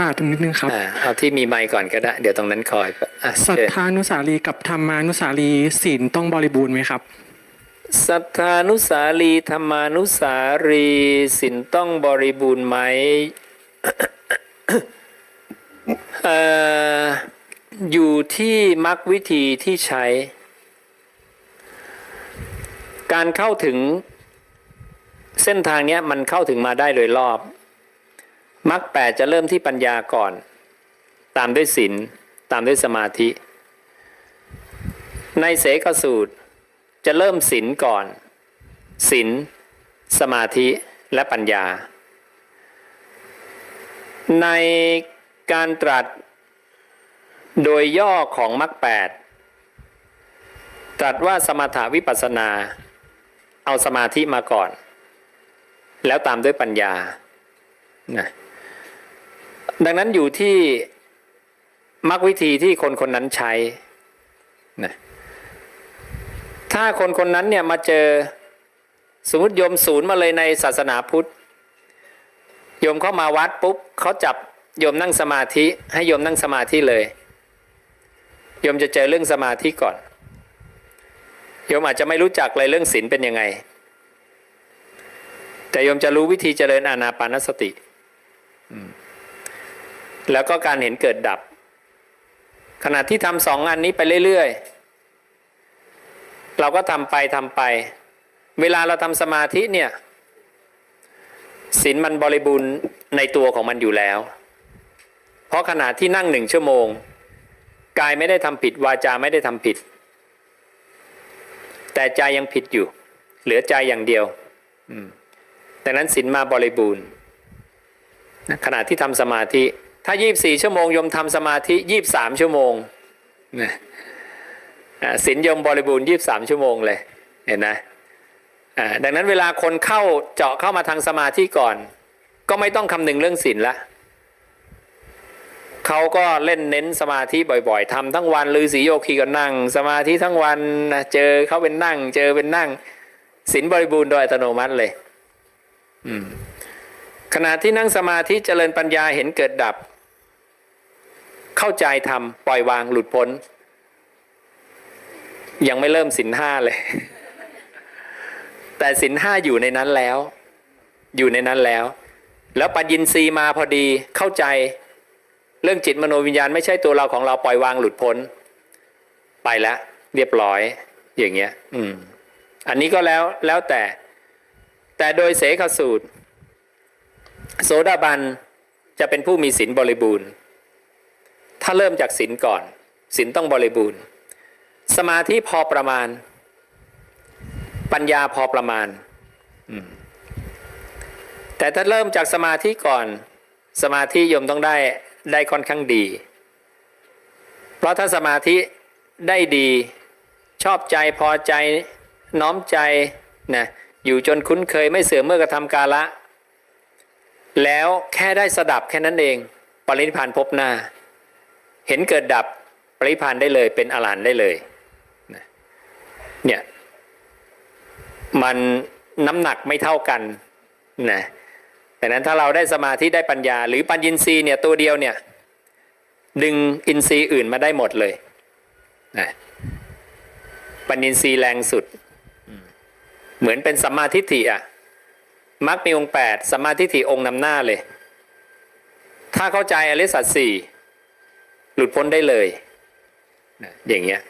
กาสตรงนิดนึงครับอ่าเอาที่มีไมค์ก่อนก็ได้ เดี๋ยวตรงนั้นคอยอะศรัทเชิญ ธานุสารีกับธรรมานุสารีศีลต้องบริบูรณ์ไหมครับศรัทธานุสารีธรรมานุสารีสินต้องบริบูรณ์ไหม เอ่ออยู่ที่มรรควิธีที่ใช้ การเข้าถึงเส้นทางเนี้ยมันเข้าถึงมาได้โดยรอบ มรรคแปดจะเริ่มที่ปัญญาก่อน ตามด้วยศีลตามด้วยสมาธิ ในเสกสูตรจะเริ่มศีลก่อนศีลสมาธิและปัญญา ในการตรัสโดยย่อของมรรคแปดตรัสว่าสมถาวิปัสสนา เอาสมาธิมาก่อน แล้วตามด้วยปัญญานะ ดังนั้นอยู่ที่มรรควิธีที่คนคนนั้นใช้นะถ้าคนคนนั้นเนี่ยมาเจอสมมติโยมศูนย์มาเลยในศาสนาพุทธโยมเข้ามาวัดปุ๊บเขาจับโยมนั่งสมาธิ ให้โยมนั่งสมาธิเลยโยมจะเจอเรื่องสมาธิก่อนโยมอาจจะไม่รู้จักเลยเรื่องศีลเป็นยังไง แต่โยมจะรู้วิธีเจริญอานาปานสติ แล้วก็การเห็นเกิดดับ ขณะที่ทำสองอันนี้ไปเรื่อยๆ เราก็ทำไปทำไป เวลาเราทำสมาธิเนี่ยศีลมันบริบูรณ์ในตัวของมันอยู่แล้ว เพราะขณะที่นั่งหนึ่งชั่วโมง กายไม่ได้ทำผิดวาจาไม่ได้ทำผิด แต่ใจยังผิดอยู่ เหลือใจอย่างเดียวดังนั้นศีลมาบริบูรณ์นะขณะที่ทำสมาธิ ถ้า 24 ชั่วโมงยมทำสมาธิ 23 ชั่วโมงนะอ่าศีลยมบริบูรณ์ยี่สามชั่วโมงเลยเห็นนะอ่าดังนั้นเวลาคนเข้าเจาะเข้ามาทางสมาธิก่อน ก็ไม่ต้องคำนึงเรื่องศีลละเขาก็เล่นเน้นสมาธิบ่อยๆทำทั้งวันลือสีโยคีก็นั่ง สมาธิทั้งวันนะเจอเขาเป็นนั่ง เจอเป็นนั่งศีลบริบูรณ์โดยอัตโนมัติเลยขณะที่นั่งสมาธิเจริญปัญญาเห็นเกิดดับ เข้าใจทำปล่อยวางหลุดพ้น ยังไม่เริ่มสินห้าเลย แต่สินห้าอยู่ในนั้นแล้ว อยู่ในนั้นแล้ว แล้วปัญญินรีมาพอดีเข้าใจ เรื่องจิตมโนวิญญาณไม่ใช่ตัวเราของเราปล่อยวางหลุดพ้น ไปแล้วเรียบร้อย อย่างเงี้ย อืม อันนี้ก็แล้วแล้วแต่ แต่โดยเสขสูตร โสดาบันจะเป็นผู้มีศีลบริบูรณ์าเริ่มจากศีลก่อนศีลต้องบริบูรณ์ สมาธิพอประมาณ ปัญญาพอประมาณ แต่ถ้าเริ่มจากสมาธิก่อน สมาธิโยมต้องได้ได้ค่อนข้างดี เพราะถ้าสมาธิได้ดีชอบใจพอใจน้อมใจนะอยู่จนคุ้นเคยไม่เสื่อมเมื่อกระทำกาละ แล้วแค่ได้สดับแค่นั้นเอง ปรินิพพานพบหน้า เห็นเกิดดับปรินิพพานได้เลย เป็นอรหันต์ได้เลยเนี่ยมันน้ำหนักไม่เท่ากันนะแต่นั้นถ้าเราได้สมาธิได้ปัญญา หรือปัญญินทรีย์เนี่ยตัวเดียวเนี่ยดึงอินทรีย์อื่นมาได้หมดเลยนะปัญญินทรีย์แรงสุด เหมือนเป็นสัมมาทิฏฐิอะมักมีองค์แปดสัมมาทิฏฐิองค์นำหน้าเลย ถ้าเข้าใจอริสัจสี่ หลุดพ้นได้เลยนะอย่างเงี้ย